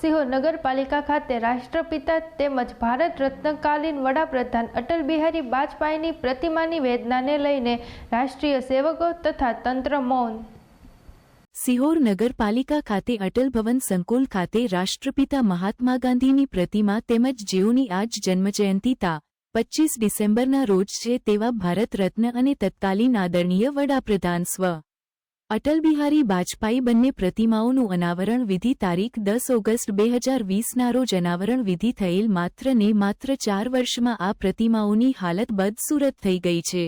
સિંહોર નગરપાલિકા ખાતે રાષ્ટ્રપિતા તેમજ ભારત રત્નકાલીન વડાપ્રધાન અટલ બિહારી વાજપેયીની પ્રતિમાની વેદનાને લઈને રાષ્ટ્રીય સેવકો તથા તંત્ર મૌન. સિહોર નગરપાલિકા ખાતે અટલ ભવન સંકુલ ખાતે રાષ્ટ્રપિતા મહાત્મા ગાંધીની પ્રતિમા તેમજ જેઓની આજ જન્મજયંતિ તા પચ્ચીસ ડિસેમ્બરના રોજ છે તેવા ભારત રત્ન અને તત્કાલીન આદરણીય વડાપ્રધાન સ્વ. અટલ બિહારી વાજપેયી બંને પ્રતિમાઓનું અનાવરણ વિધિ તારીખ દસ ઓગસ્ટ બે હજાર વીસના રોજ અનાવરણ વિધિ થયેલ માત્ર ને માત્ર ચાર વર્ષમાં આ પ્રતિમાઓની હાલત બદસુરત થઈ ગઈ છે.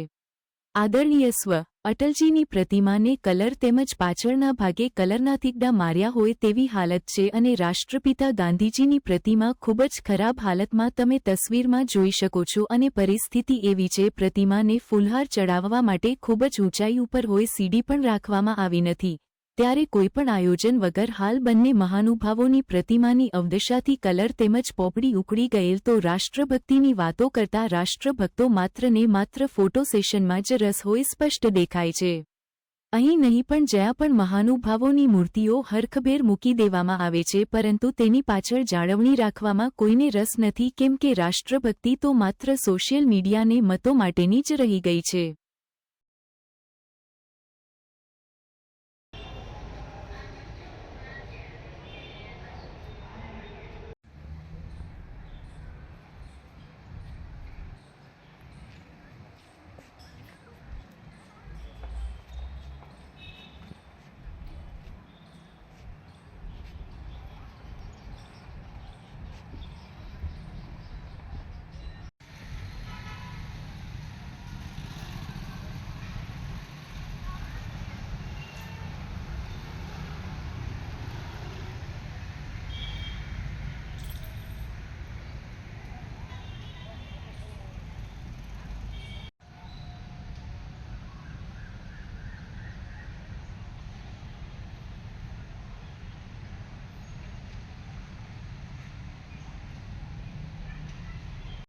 આદરણીય સ્વ અટલજીની પ્રતિમાને કલર તેમજ પાછળના ભાગે કલરના તીકડા માર્યા હોય તેવી હાલત છે અને રાષ્ટ્રપિતા ગાંધીજીની પ્રતિમા ખૂબ જ ખરાબ હાલતમાં તમે તસવીરમાં જોઈ શકો છો અને પરિસ્થિતિ એવી છે, પ્રતિમાને ફૂલહાર ચડાવવા માટે ખૂબ જ ઊંચાઈ ઉપર હોય સીડી પણ રાખવામાં આવી નથી. ત્યારે કોઈપણ આયોજન વગર હાલ બંને મહાનુભાવોની પ્રતિમાની અવદશાથી કલર તેમજ પોપડી ઉકળી ગયેલ તો રાષ્ટ્રભક્તિની વાતો કરતા રાષ્ટ્રભક્તો માત્ર ને માત્ર ફોટો સેશનમાં જ રસ હોય સ્પષ્ટ દેખાય છે. અહીં નહીં પણ જ્યાં પણ મહાનુભાવોની મૂર્તિઓ હરખભેર મૂકી દેવામાં આવે છે પરંતુ તેની પાછળ જાળવણી રાખવામાં કોઈને રસ નથી કેમ કે રાષ્ટ્રભક્તિ તો માત્ર સોશિયલ મીડિયાને મતો માટેની જ રહી ગઈ છે.